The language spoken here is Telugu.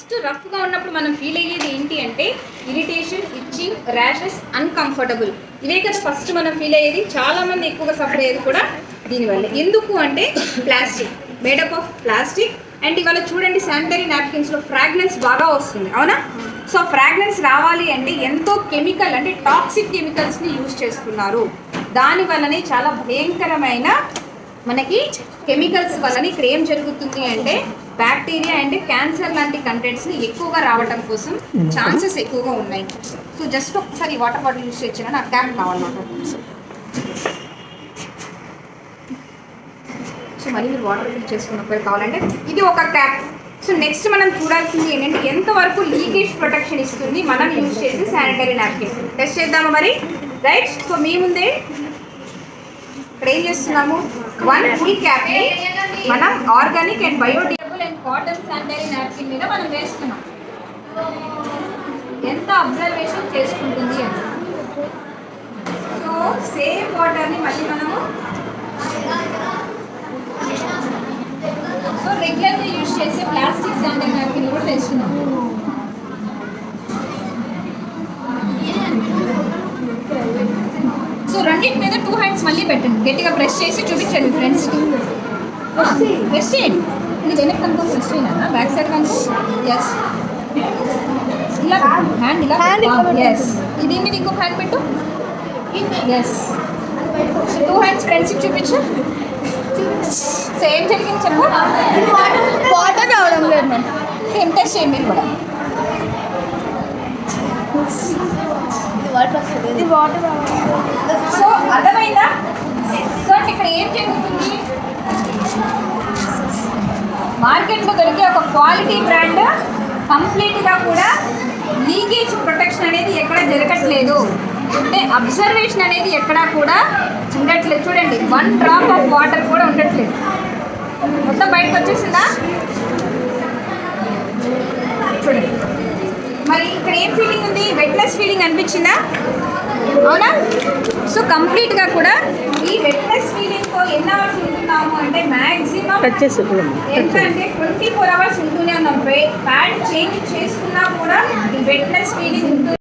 ఫస్ట్ రఫ్గా ఉన్నప్పుడు మనం ఫీల్ అయ్యేది ఏంటి అంటే ఇరిటేషన్ ఇచ్చింగ్ ర్యాషెస్ అన్కంఫర్టబుల్ ఇవే కదా ఫస్ట్ మనం ఫీల్ అయ్యేది. చాలా మంది ఎక్కువగా సఫర్ అయ్యేది కూడా దీనివల్ల. ఎందుకు అంటే plastic. Made up of plastic and ఇవాళ చూడండి శానిటరీ నాప్కిన్స్లో ఫ్రాగ్రెన్స్ బాగా వస్తుంది. అవునా? సో ఫ్రాగ్రెన్స్ రావాలి అంటే ఎంతో కెమికల్ అంటే టాక్సిక్ కెమికల్స్ని యూజ్ చేస్తున్నారు. దాని వల్లనే చాలా భయంకరమైన మనకి కెమికల్స్ వలన ఇక్కడ ఏం జరుగుతుంది అంటే బ్యాక్టీరియా అండ్ క్యాన్సర్ లాంటి కంటెంట్స్ని ఎక్కువగా రావడం కోసం ఛాన్సెస్ ఎక్కువగా ఉన్నాయి. సో జస్ట్ ఒకసారి వాటర్ బాటిల్ యూస్ చేసిన నాకు క్యాప్ కావాలన్నమాట సో మళ్ళీ మీరు వాటర్ ఫిల్ చేసుకున్నప్పుడు కావాలంటే ఇది ఒక క్యాప్ సో నెక్స్ట్ మనం చూడాల్సింది ఏంటంటే ఎంతవరకు లీకేజ్ ప్రొటెక్షన్ ఇస్తుంది మనం యూజ్ చేసి శానిటరీ నాప్కిన్ టెస్ట్ చేద్దామా మరి? రైట్ సో మీ ముందే ఇక్కడ ఏం చేస్తున్నాము? వన్ ఫుల్ క్యాప్ మనం organic and biodegradable and cotton sanitary napkin మీద మనం వేస్తున్నాం. ఎంత అబ్జర్వేషన్ చేసుకుంటుంది అని. సో సేమ్ వాటర్ని మళ్ళీ మనము సో రెగ్యులర్గా యూజ్ చేసే ప్లాస్టిక్ శానిటరీ నాప్కిన్ కూడా వేస్తున్నాం రెండింటి మీద టూ హ్యాండ్స్ మళ్ళీ పెట్టండి. గట్టిగా ప్రెస్ చేసి చూపించండి ఫ్రెండ్స్కి ప్రెస్ చేయండి. ఇది వెనక్కి కనుక ప్రెస్ చేయనా బ్యాక్ సైడ్ కనుక? ఎస్ ఇలా హ్యాండ్ ఇలా. ఎస్ ఇది మీద ఇంకొక హ్యాండ్ పెట్టు. ఎస్ టూ హ్యాండ్స్ ఫ్రెండ్స్కి చూపించు. సో ఏం జరిగింది చెప్పు. వాటర్ రావడం లేదు సేమ్ టెస్ట్ చేయండి మీరు కూడా. వాటర్ సో అర్థమైందా? సో ఇక్కడ ఏం జరుగుతుంది? మార్కెట్లో దొరికే ఒక క్వాలిటీ బ్రాండ్ కంప్లీట్గా కూడా లీకేజ్ ప్రొటెక్షన్ అనేది ఎక్కడ జరగట్లేదు. అంటే అబ్జర్వేషన్ అనేది ఎక్కడా కూడా ఉండట్లేదు. చూడండి వన్ డ్రాప్ ఆఫ్ వాటర్ కూడా ఉండట్లేదు. మొత్తం బయటకు వచ్చేసిందా? చూడండి. మరి ఇక్కడ ఏం ఫీలింగ్ ఉంది? వెట్లెస్ ఫీలింగ్ అనిపించిందా? అవునా? సో కంప్లీట్గా కూడా ఈ వెట్లెస్ ఫీలింగ్తో ఎన్ని అవర్స్ ఉంటున్నాము అంటే మ్యాక్సిమం ఎంత అంటే ట్వంటీ ఫోర్ అవర్స్ ఉంటూనే ఉన్నాం. ప్యాడ్ చేంజ్ చేసుకున్నా కూడా ఈ వెట్లెస్ ఫీలింగ్ ఉంటుంది.